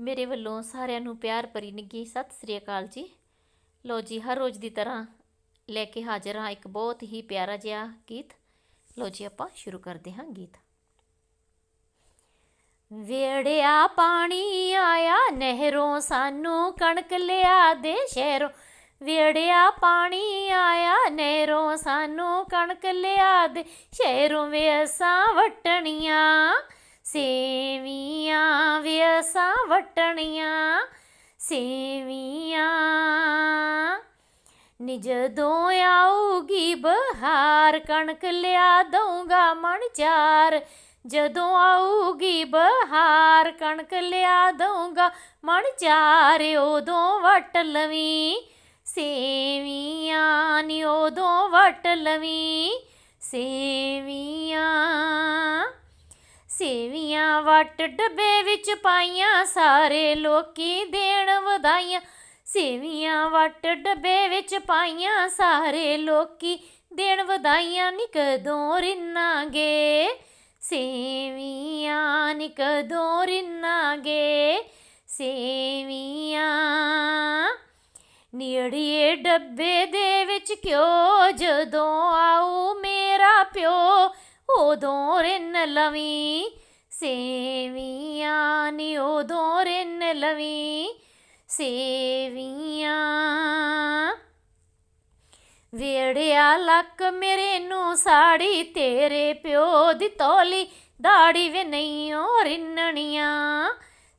ਮੇਰੇ ਵੱਲੋਂ ਸਾਰਿਆਂ ਨੂੰ ਪਿਆਰ ਭਰੀ ਨਿੱਘੀ ਸਤਿ ਸ੍ਰੀ ਅਕਾਲ ਜੀ। ਲੋ ਜੀ, ਹਰ ਰੋਜ਼ ਦੀ ਤਰ੍ਹਾਂ ਲੈ ਕੇ ਹਾਜ਼ਰ ਹਾਂ ਇੱਕ ਬਹੁਤ ਹੀ ਪਿਆਰਾ ਜਿਹਾ ਗੀਤ। ਲੋ ਜੀ, ਆਪਾਂ ਸ਼ੁਰੂ ਕਰਦੇ ਹਾਂ ਗੀਤ। ਵੇੜਿਆ ਪਾਣੀ ਆਇਆ, ਨਹਿਰੋਂ ਸਾਨੂੰ ਕਣਕ ਲਿਆ ਦੇ ਸ਼ਹਿਰੋਂ। ਵੇੜਿਆ ਪਾਣੀ ਆਇਆ, ਨਹਿਰੋਂ ਸਾਨੂੰ ਕਣਕ ਲਿਆ ਦੇ ਸ਼ਹਿਰੋਂ ਵੇ ਅਸਾਂ ਵਟਣੀਆਂ। ਸੇਵੀਆਂ ਵੇ ਵਟਣੀਆਂ, ਸੇਵੀਆਂ ਨੀ ਜਦੋਂ ਆਊਗੀ ਬਹਾਰ, ਕਣਕ ਲਿਆ ਦਊਂਗਾ ਮਣ ਚਾਰ। ਜਦੋਂ ਆਊਗੀ ਬਹਾਰ, ਕਣਕ ਲਿਆ ਦਊਂਗਾ ਮਣ ਚਾਰ, ਉਦੋਂ ਵਟ ਲਵੀਂ ਸੇਵੀਆਂ ਨੀ, ਉਦੋਂ ਵਟ ਲਵੀਂ ਸੇਵੀਆਂ। ਸੇਵੀਆਂ ਵਟ ਡੱਬੇ ਵਿੱਚ ਪਾਈਆਂ, ਸਾਰੇ ਲੋਕੀ ਦੇਣ ਵਧਾਈਆਂ। ਸੇਵੀਆਂ ਵਟ ਡੱਬੇ ਵਿੱਚ ਪਾਈਆਂ, ਸਾਰੇ ਲੋਕੀ ਦੇਣ ਵਧਾਈਆਂ। ਨੀ ਕਦੋਂ ਰਿੰਨਾਂਗੇ? ਸੇਵੀਆਂ ਨੀ ਕਦੋਂ ਰਿੰਨਾਂਗੇ? ਸੇਵੀਆਂ ਨੀੜੀਏ ਡੱਬੇ ਦੇ ਵਿੱਚ ਕਿਉਂ ਜਦੋਂ ਆਉ ਉਦੋਂ ਰਿੰਨ ਲਵੀ, ਸੇਵੀਆਂ ਨੀ ਉਦੋਂ ਰਿੰਨ ਲਵੀਂ, ਸੇਵੀਆਂ। ਵੇੜਿਆ ਲੱਕ ਮੇਰੇ ਨੂੰ ਸਾੜੀ, ਤੇਰੇ ਪਿਓ ਦੀ ਤੋਲੀ ਦਾੜੀ ਵੇ ਨਈਓ ਰਿੰਨਣੀਆਂ,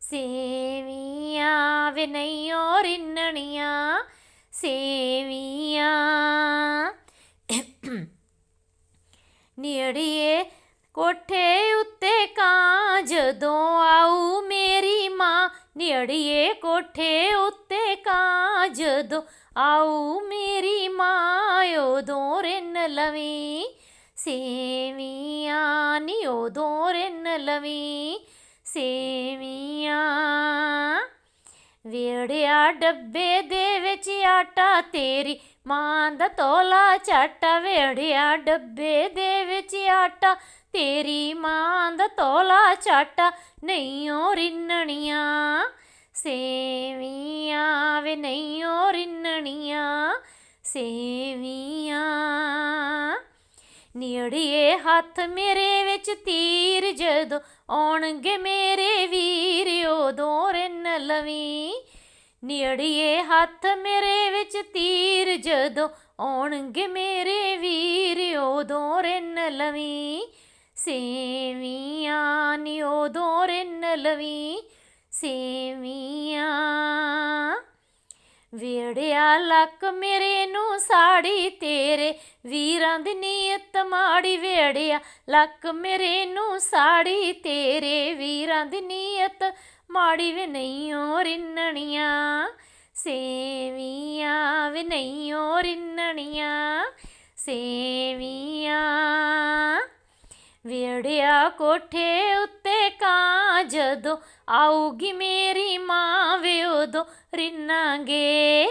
ਸੇਵੀਆਂ ਵੇ ਨਈਓ ਰਿੰਨਣੀਆਂ, ਸੇਵੀਆਂ। ਨੇੜੀਏ ਕੋਠੇ ਉੱਤੇ ਕਾਂ ਜਦੋਂ ਆਊ ਮੇਰੀ ਮਾਂ। ਨੇੜੀਏ ਕੋਠੇ ਉੱਤੇ ਕਾਂ ਜਦੋਂ ਆਊ ਮੇਰੀ ਮਾਂ। ਉਦੋਂ ਰਿੰਨ ਲਵੀਂ, ਸੇਵੀਆਂ ਨੀ ਉਦੋਂ ਰਿੰਨ ਲਵੀਂ, ਸੇਵੀਆਂ ਵੇੜਿਆ ਡੱਬੇ ਦੇ ਵਿੱਚ ਆਟਾ, ਤੇਰੀ ਮਾਂ ਦਾ ਤੋਲਾ ਚਾਟਾ ਵੇੜਿਆ ਡੱਬੇ ਦੇ ਵਿੱਚ ਆਟਾ, ਤੇਰੀ ਮਾਂ ਦਾ ਤੋਲਾ ਚਾਟਾ ਨਹੀਂਓ ਰਿੰਨਣੀਆਂ, ਸੇਵੀਆਂ ਵੇ ਨਹੀਂਓ ਰਿੰਨਣੀਆਂ, ਸੇਵੀਆਂ। ਨੀੜੀਏ ਹੱਥ ਮੇਰੇ ਵਿੱਚ ਤੀਰ ਜਦੋਂ ਆਉਣਗੇ ਮੇਰੇ ਵੀਰ, ਉਦੋਂ ਰਿੰਨ ਲਵੀਂ ਨੀੜੀਏ ਹੱਥ ਮੇਰੇ ਵਿੱਚ ਤੀਰ, ਜਦੋਂ ਆਉਣਗੇ ਮੇਰੇ ਵੀਰ, ਉਦੋਂ ਰਿੰਨ ਲਵੀਂ। ਸੇਵੀਆਂ ਨੀ ਉਦੋਂ ਰਿੰਨ ਲਵੀਂ, ਸੇਵੀਆਂ ਵੇੜਿਆ ਲੱਕ ਮੇਰੇ ਨੂੰ ਸਾੜੀ ਤੇਰੇ। ਵੀਰਾਂ ਦੀ ਨੀਅਤ ਮਾੜੀ ਵੇੜਿਆ ਲੱਕ ਮੇਰੇ ਨੂੰ ਸਾੜੀ ਤੇਰੇ। ਵੀਰਾਂ ਦੀ ਨੀਅਤ ਮਾੜੀ ਵੇ ਨਹੀਂਓ ਰਿੰਨਣੀਆਂ। ਸੇਵੀਆਂ ਵੇ ਨਹੀਂਓ ਰਿੰਨਣੀਆਂ। ਸੇਵੀਆਂ ਵੇੜਿਆ ਕੋਠੇ ਉੱਤੇ ਕਾਂ ਜਦੋਂ ਆਊਗੀ ਮੇਰੀ ਮਾਂ ਵੇ ਉਦੋਂ ਰਿੰਨਾਂਗੇ।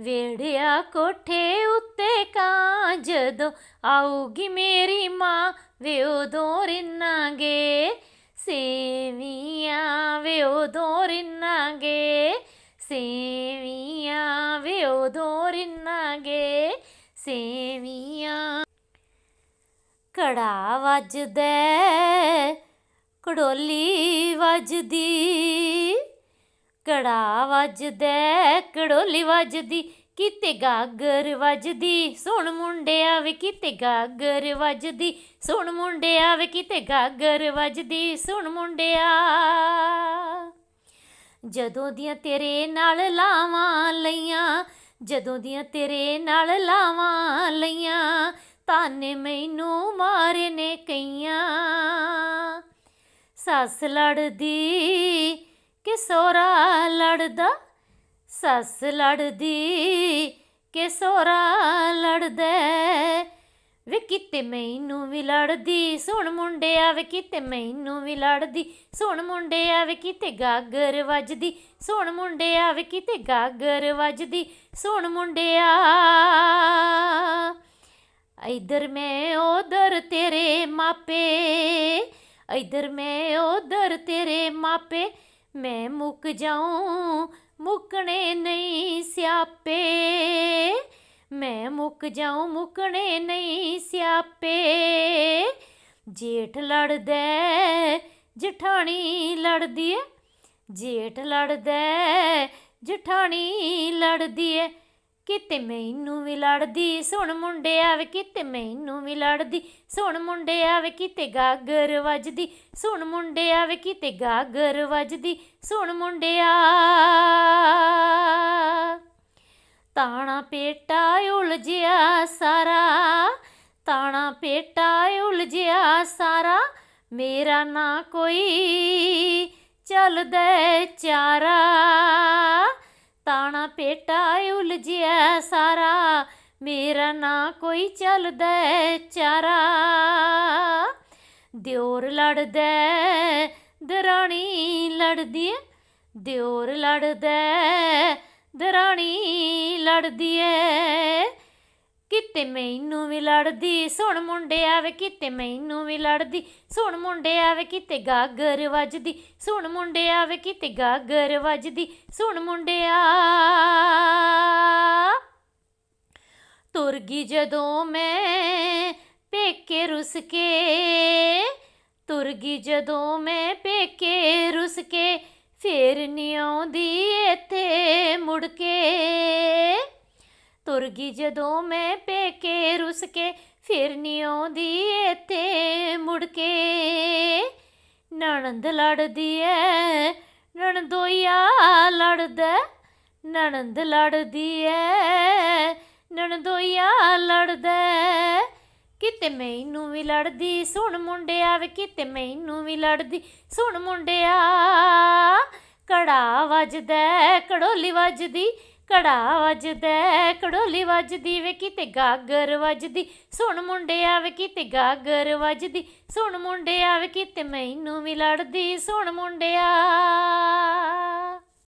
ਵੇੜਿਆ ਕੋਠੇ ਉੱਤੇ ਕਾਂ ਜਦੋਂ ਆਊਗੀ ਮੇਰੀ ਮਾਂ ਵੇ ਉਦੋਂ ਰਿੰਨਾਂਗੇ। ਸੇਵੀਆਂ ਵੇ ਉਦੋਂ ਰਿੰਨਾਂਗੇ। ਸੇਵੀਆਂ ਵੇ ਉਦੋਂ ਰਿੰਨਾਂਗੇ। ਸੇਵੀਆਂ। ਕੜਾ ਵੱਜਦਾ ਕੜੋਲੀ ਵੱਜਦੀ ਕੜਾ ਵੱਜਦਾ ਕੜੋਲੀ ਵੱਜਦੀ, ਕਿਤੇ ਗਾਗਰ ਵੱਜਦੀ ਸੁਣ ਮੁੰਡਿਆ ਵੇ ਕਿਤੇ ਗਾਗਰ ਵੱਜਦੀ ਸੁਣ ਮੁੰਡਿਆ ਵੇ ਕਿਤੇ ਗਾਗਰ ਵੱਜਦੀ ਸੁਣ ਮੁੰਡਿਆ। ਜਦੋਂ ਦੀਆਂ ਤੇਰੇ ਨਾਲ ਲਾਵਾਂ ਲਈਆਂ, ਜਦੋਂ ਦੀਆਂ ਤੇਰੇ ਨਾਲ ਲਾਵਾਂ ਲਈਆਂ, ਤਾਨੇ ਮੈਨੂੰ ਮਾਰੇ ਨੇ ਕਈਆਂ। ਸੱਸ ਲੜਦੀ, ਕਿ ਸੋਰਾ ਲੜਦਾ? ਸੱਸ ਲੜਦੀ, ਕਿ ਸੋਰਾ ਲੜਦਾ? ਵੇ ਕਿਤੇ ਮੈਨੂੰ ਵੀ ਲੜਦੀ, ਸੁਣ ਮੁੰਡਿਆ, ਵੇ ਕਿਤੇ ਮੈਨੂੰ ਵੀ ਲੜਦੀ। ਸੁਣ ਮੁੰਡਿਆ, ਵੇ ਕਿਤੇ ਗਾਗਰ ਵੱਜਦੀ। ਸੁਣ ਮੁੰਡਿਆ, ਵੇ ਕਿਤੇ ਗਾਗਰ ਵੱਜਦੀ। ਸੁਣ ਮੁੰਡਿਆ, ਇਧਰ ਮੈਂ ਉਧਰ ਤੇਰੇ ਮਾਪੇ ਇਧਰ ਮੈਂ ਉਧਰ ਤੇਰੇ ਮਾਪੇ ਮੈਂ ਮੁੱਕ ਜਾਉਂ ਮੁੱਕਣੇ ਨਹੀਂ ਸਿਆਪੇ। ਮੈਂ ਮੁੱਕ ਜਾਉਂ ਮੁੱਕਣੇ ਨਹੀਂ ਸਿਆਪੇ। ਜੇਠ ਲੜਦਾ ਹੈ, ਜਠਾਣੀ ਲੜਦੀ ਏ ਜੇਠ ਲੜਦਾ ਜਠਾਣੀ ਲੜਦੀ ਏ ਕਿਤੇ ਮੈਨੂੰ ਵੀ ਲੜਦੀ, ਸੁਣ ਮੁੰਡਿਆ ਵੇ, ਕਿਤੇ ਮੈਨੂੰ ਵੀ ਲੜਦੀ, ਸੁਣ ਮੁੰਡਿਆ ਵੇ, ਕਿਤੇ ਗਾਗਰ ਵੱਜਦੀ, ਸੁਣ ਮੁੰਡਿਆ ਵੇ, ਕਿਤੇ ਗਾਗਰ ਵੱਜਦੀ, ਸੁਣ ਮੁੰਡਿਆ। ਤਾਣਾ ਪੇਟਾ ਉਲਝਿਆ ਸਾਰਾ, ਤਾਣਾ ਪੇਟਾ ਉਲਝਿਆ ਸਾਰਾ, ਮੇਰਾ ਨਾ ਕੋਈ ਚੱਲਦਾ ਚਾਰਾ। ਤਾਣਾ ਪੇਟਾ ਉਲਝਿਆ ਸਾਰਾ। ਮੇਰਾ ਨਾ ਕੋਈ ਚੱਲਦਾ ਚਾਰਾ। ਦਿਓਰ ਲੜਦਾ, ਦਰਾਣੀ ਲੜਦੀ ਏ। ਦਿਓਰ ਲੜਦਾ, ਦਰਾਣੀ ਲੜਦੀ ਏ। ਕਿਤੇ ਮੈਨੂੰ ਵੀ ਲੜਦੀ, ਸੁਣ ਮੁੰਡਿਆ ਵੇ ਕਿਤੇ ਮੈਨੂੰ ਵੀ ਲੜਦੀ, ਸੁਣ ਮੁੰਡਿਆ ਵੇ ਕਿਤੇ ਗਾਗਰ ਵੱਜਦੀ, ਸੁਣ ਮੁੰਡਿਆ ਵੇ ਕਿਤੇ ਗਾਗਰ ਵੱਜਦੀ, ਸੁਣ ਮੁੰਡਿਆ ਤੁਰ ਗਈ ਜਦੋਂ ਮੈਂ ਪੇਕੇ ਰੁਸ ਕੇ ਤੁਰ ਗਈ ਜਦੋਂ ਮੈਂ ਪੇਕੇ ਰੁਸ ਕੇ ਫੇਰ ਨੀ ਆਉਂਦੀ ਇੱਥੇ ਮੁੜ ਕੇ ਤੁਰ ਗਈ ਜਦੋਂ ਮੈਂ ਪੇਕੇ ਰੁਸ ਕੇ, ਫਿਰ ਨੀ ਆਉਂਦੀ ਇੱਥੇ ਮੁੜ ਕੇ। ਨਣੰਦ ਲੜਦੀ ਐ ਨਣਦੋਈਆ ਲੜਦਾ ਨਣੰਦ ਲੜਦੀ ਐ ਨਣਦੋਈਆ ਲੜਦਾ ਕਿਤੇ ਮੈਨੂੰ ਵੀ ਲੜਦੀ, ਸੁਣ ਮੁੰਡਿਆ ਵੇ, ਕਿਤੇ ਮੈਨੂੰ ਵੀ ਲੜਦੀ, ਸੁਣ ਮੁੰਡਿਆ। ਕੜਾ ਵੱਜਦਾ ਕੜੋਲੀ ਵੱਜਦੀ ਕੜਾ ਵੱਜਦਾ ਕੜੋਲੀ ਵੱਜਦੀ, ਵੇ ਕਿਤੇ ਗਾਗਰ ਵੱਜਦੀ। ਸੁਣ ਮੁੰਡਿਆ, ਵੇ ਕਿਤੇ ਗਾਗਰ ਵੱਜਦੀ। ਸੁਣ ਮੁੰਡਿਆ, ਵੇ ਕਿਤੇ ਮੈਨੂੰ ਵੀ ਲੜਦੀ। ਸੁਣ ਮੁੰਡਿਆ।